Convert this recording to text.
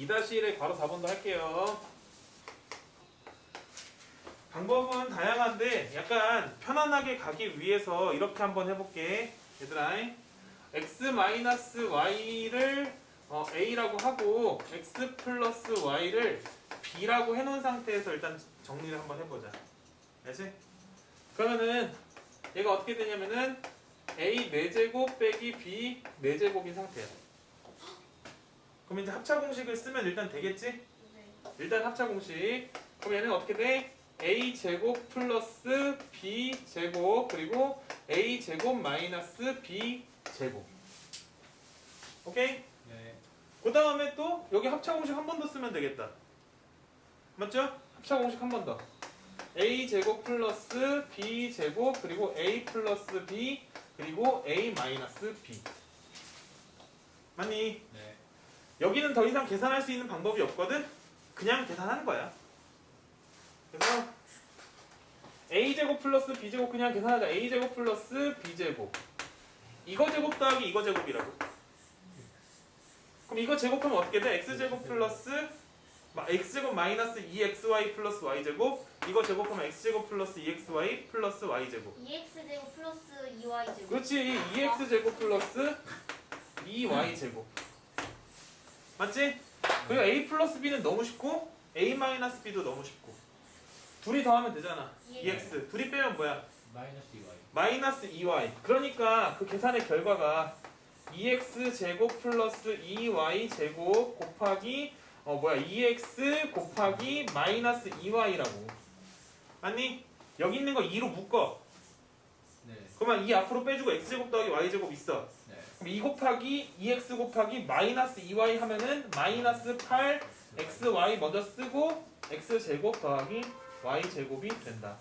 2-1에 괄호 4번도 할게요. 방법은 다양한데 약간 편안하게 가기 위해서 이렇게 한번 해볼게. 얘들아. x-y를 어, a라고 하고 x 플러스 y를 b라고 해놓은 상태에서 일단 정리를 한번 해보자. 알지? 그러면은 얘가 어떻게 되냐면은 a 4제곱 빼기 b 4제곱인 상태야. 그럼 이제 합차 공식을 쓰면 일단 되겠지? 네. 일단 합차 공식. 그럼 얘는 어떻게 돼? a 제곱 플러스 b 제곱 그리고 a 제곱 마이너스 b 제곱. 오케이? 네. 그 다음에 또 여기 합차 공식 한 번 더 쓰면 되겠다. 맞죠? 합차 공식 한 번 더. a 제곱 플러스 b 제곱 그리고 a 플러스 b 그리고 a 마이너스 b. 맞니? 네. 여기는 더 이상 계산할 수 있는 방법이 없거든? 그냥 계산하는 거야. 그래서 a제곱 플러스 b제곱 그냥 계산하자. a제곱 플러스 b제곱. 이거 제곱 더하기 이거 제곱이라고. 그럼 이거 제곱하면 어떻게 돼? x제곱 플러스 마- x제곱 마이너스 2xy 플러스 y제곱 이거 제곱하면 x제곱 플러스 2xy 플러스 y제곱 2x제곱 플러스 2y제곱. 그렇지 2x제곱 플러스 2y제곱 맞지? 그리고 a 플러스 b는 너무 쉽고 a 마이너스 b도 너무 쉽고 둘이 더하면 되잖아 예. 2x 둘이 빼면 뭐야? 마이너스 2y. 마이너스 2y 그러니까 그 계산의 결과가 2x 제곱 플러스 2y 제곱 곱하기 어 뭐야 2x 곱하기 마이너스 2y라고 맞니? 여기 있는 거 2로 묶어 네. 그러면 2 앞으로 빼주고 x제곱 더하기 y제곱 있어 네. 그럼 2 곱하기 2x 곱하기 마이너스 2y 하면은 마이너스 8 xy 먼저 쓰고 x제곱 더하기 y제곱이 된다